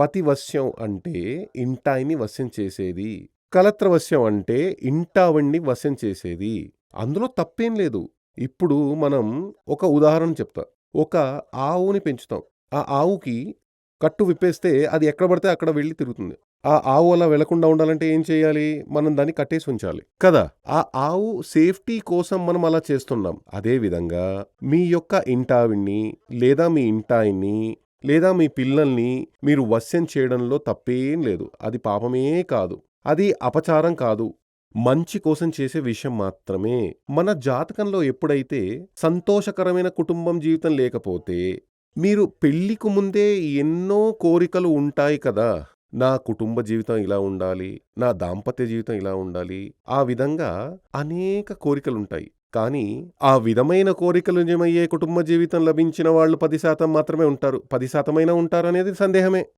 పతివశ్యం అంటే ఇంటాయిని వశ్యం చేసేది. కలత్రవశ్యం అంటే ఇంటావిణ్ణి వశ్యం చేసేది. అందులో తప్పేం లేదు. ఇప్పుడు మనం ఒక ఉదాహరణ చెప్తా. ఒక ఆవుని పెంచుతాం. ఆ ఆవుకి కట్టు విప్పేస్తే అది ఎక్కడ పడితే అక్కడ వెళ్ళి తిరుగుతుంది. ఆ ఆవు అలా వెళ్ళకుండా ఉండాలంటే ఏం చేయాలి? మనం దాన్ని కట్టేసి ఉంచాలి. కదా! ఆ ఆవు సేఫ్టీ కోసం మనం అలా చేస్తున్నాం. అదే విధంగా మీ యొక్క ఇంటావిణ్ణి లేదా మీ ఇంటాయిని లేదా మీ పిల్లల్ని మీరు వశ్యం చేయడంలో తప్పేం లేదు. అది పాపమే కాదు. అది అపచారం కాదు. మంచి కోసం చేసే విషయం మాత్రమే. మన జాతకంలో ఎప్పుడైతే సంతోషకరమైన కుటుంబం జీవితం లేకపోతే మీరు పెళ్ళికి ముందే ఎన్నో కోరికలు ఉంటాయి కదా! నా కుటుంబ జీవితం ఇలా ఉండాలి. నా దాంపత్య జీవితం ఇలా ఉండాలి. ఆ విధంగా అనేక కోరికలుంటాయి. కానీ ఆ విధమైన కోరికలు నిజమయ్యే కుటుంబ జీవితం లభించిన వాళ్ళు 10% మాత్రమే ఉంటారు. 10% అయినా ఉంటారనేది సందేహమే.